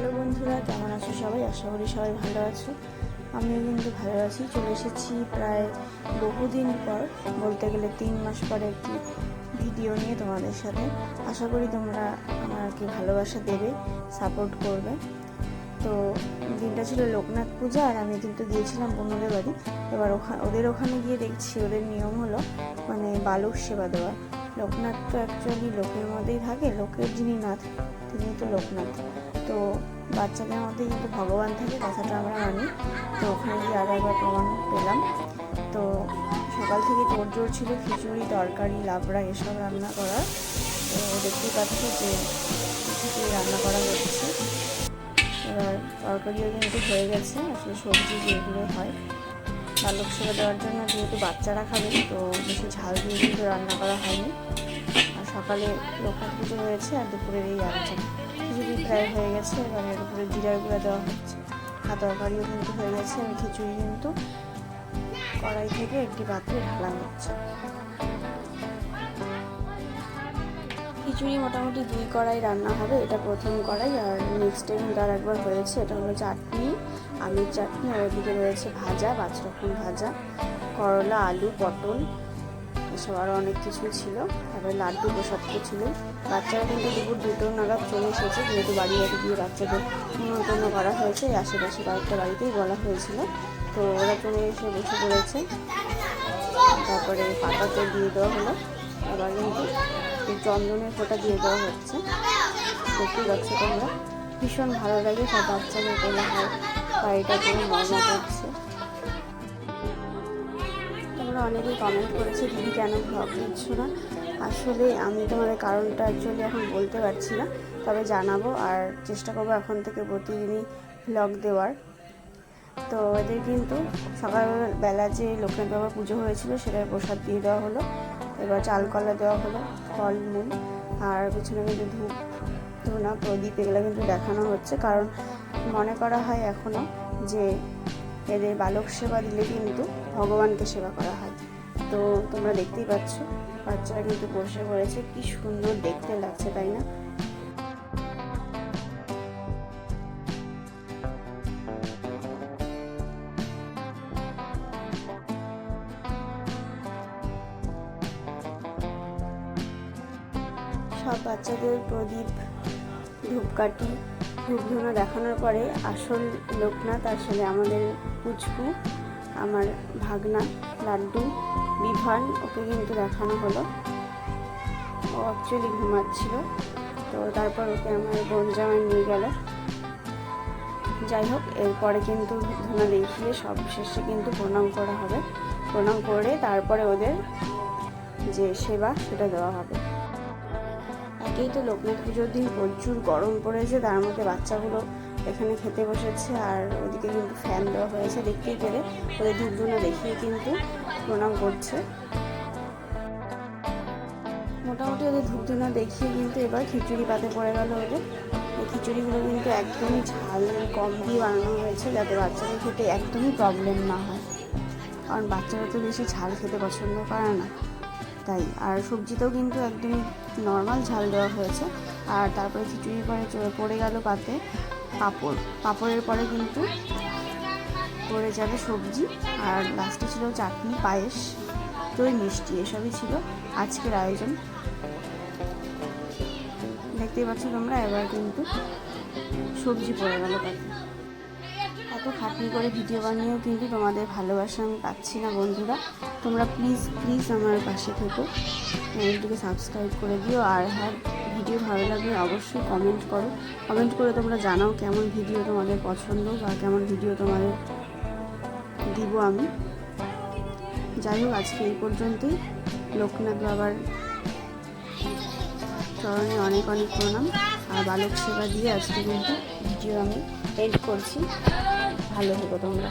Hello বন্ধুরা, কেমন আছো সবাই? আশা করি সবাই ভালো আছো। আমিও কিন্তু ভালো আছি। চলে এসেছি প্রায় বহুদিন পর, বলতে গেলে তিন মাস পরে একটি ভিডিও নিয়ে তোমাদের সাথে। আশা করি তোমরা আমাকে ভালোবাসা দেবে, সাপোর্ট করবে। তো দিনটা ছিল লোকনাথ পূজা, আর আমি কিন্তু গিয়েছিলাম বন্ধুদের বাড়ি এবার ওখানে ওদের ওখানে গিয়ে দেখছি, ওদের নিয়ম হলো মানে বালক সেবা দেওয়া। লোকনাথ তো অ্যাকচুয়ালি লোকের মধ্যেই থাকে, লোকের যিনি নাথ তিনি তো লোকনাথ। তো বাচ্চাদের মধ্যে কিন্তু ভগবান থাকে, কথাটা আমরা মানি, তো ওখানে গিয়ে আরও একবার প্রমাণ পেলাম। তো সকাল থেকে তোর জোর ছিল খিচুড়ি, তরকারি, লাবড়া, এসব রান্না করার তো দেখতেই পাচ্ছ যে খিচুড়ি রান্না করা হচ্ছে। এবার তরকারিও কিন্তু হয়ে গেছে, আসলে সবজি যেগুলো হয় বালক সেবা দেওয়ার জন্য যেহেতু বাচ্চারা খাবে, তো বেশি ঝাল দিয়ে কিন্তু রান্না করা হয়নি। আর সকালে লোকনাথ পুজো হয়েছে আর দুপুরের এই আলোচনা খিচুড়ি প্রায় হয়ে গেছে, এবার এর উপরে জিরার গুঁড়া দেওয়া হচ্ছে। আর তরকারিও কিন্তু হয়ে গেছে আর খিচুড়ি কিন্তু কড়াই থেকে একটি পাত্রে ঢালা হচ্ছে। খিচুড়ি মোটামুটি দুই কড়াই রান্না হবে, এটা প্রথম কড়াই, আর নেক্সট টাইম আর একবার হয়েছে, এটা হলো চাটনি। আলুর চাটনি আর ওদিকে রয়েছে ভাজা পাঁচ রকম ভাজা, করলা, আলু, পটল, এসব আরও অনেক কিছু ছিল। তারপরে লাড্ডু প্রসাদ ছিল বাচ্চারা কিন্তু দুপুর দুটো নাগাদ চলে এসেছে, যেহেতু বাড়ি বাড়ি গিয়ে বাচ্চাদের নিমন্ত্রণ করা হয়েছে আশেপাশে কয়েকটা বাড়িতেই বলা হয়েছিল। তো ওরা চলে এসে বসে পড়েছে। তারপরে পাতাতে দিয়ে দেওয়া হলো। এবার কিন্তু চন্দনের ফোঁটা দিয়ে দেওয়া হচ্ছে। দেখতেই পাচ্ছ তোমরা। ভীষণ ভালো লাগে সব বাচ্চাদের হয়। বাড়িটা মজা করছে তোমরা অনেকেই কমেন্ট করেছে দিদি কেন ভ্লগ দিচ্ছ না? আসলে আমি তোমাদের কারণটা অ্যাকচুয়ালি এখন বলতে পারছি না, তবে জানাব আর চেষ্টা করব এখন থেকে প্রতিদিনই ভ্লগ দেওয়ার। তো এদের কিন্তু সকালবেলা যে লোকনাথ বাবা পুজো হয়েছিল, সেটার প্রসাদ দিয়ে দেওয়া হলো। এবার চাল কলা দেওয়া হলো, ফল মূল আর পিছনে কিন্তু ধূপ ধুনা, প্রদীপ, এগুলো কিন্তু দেখানো হচ্ছে। কারণ মনে করা হয় এখনও যে এদের বালক সেবা দিলে কিন্তু ভগবানকে সেবা করা হয়। তো তোমরা দেখতেই পাচ্ছ, বাচ্চারা কিন্তু বসে পড়েছে। কি সুন্দর দেখতে লাগছে, তাই না? সব বাচ্চাদের প্রদীপ, ধূপকাঠি ধূপধুনো দেখানোর পরে আসল লোকনাথ আসলে আমাদের পুচকু, আমার ভাগনা, লাড্ডু, বিভান, ওকে কিন্তু দেখানো হলো। ও অ্যাকচুয়ালি ঘুমাচ্ছিল, তো তারপর ওকে আমার বোন জামাই নিয়ে গেল। যাই হোক এরপরে কিন্তু ধুনা দেখিয়ে সব শেষে কিন্তু প্রণাম করা হবে। প্রণাম করে তারপরে ওদের যে সেবা, সেটা দেওয়া হবে। একেই তো লোকনাথ পুজোর দিন প্রচুর গরম পড়েছে, তার মধ্যে বাচ্চাগুলো এখানে খেতে বসেছে আর ওদিকে কিন্তু ফ্যান দেওয়া হয়েছে দেখতেই পেলে, ওদের ধূপধুনা দেখিয়ে কিন্তু প্রণাম করছে। মোটামুটি ওদের ধূপধুনা দেখিয়ে কিন্তু এবার খিচুড়ি পাতে পড়ে গেল ওদের। এই খিচুড়িগুলো কিন্তু একদমই ঝাল, কম দিয়ে বানানো হয়েছে যাতে বাচ্চাদের খেতে একদমই প্রবলেম না হয়। কারণ বাচ্চারা তো বেশি ঝাল খেতে পছন্দ করে না। তাই, আর সবজিতেও কিন্তু একদমই নর্মাল ঝাল দেওয়া হয়েছে। আর তারপরে খিচুড়ির পরে পড়ে গেল পাতে পাঁপড়। পাঁপড়ের পরে কিন্তু পড়ে যাবে সবজি। আর লাস্টে ছিল চাটনি, পায়েস, দই, মিষ্টি, এসবই ছিল আজকের আয়োজন। দেখতেই পাচ্ছ তোমরা, এবার কিন্তু সবজি পড়ে গেল পাতে। এত খাটনি করে ভিডিও বানিয়েও কিন্তু তোমাদের ভালোবাসা আমি পাচ্ছি না, বন্ধুরা। তোমরা প্লিজ প্লিজ আমার পাশে থেকো। চ্যানেলটিকে সাবস্ক্রাইব করে দিও। আর হ্যাঁ ভিডিও ভালো লাগলে অবশ্যই কমেন্ট করো। কমেন্ট করে তোমরা জানাও কেমন ভিডিও তোমাদের পছন্দ বা কেমন ভিডিও তোমাদের দিব আমি। যাই হোক, আজকে এই পর্যন্তই। লোকনাথ বাবার চরণে অনেক অনেক প্রণাম। আর বালক সেবা দিয়ে আজকে কিন্তু ভিডিও আমি এড করছি। ভালো থেকো তোমরা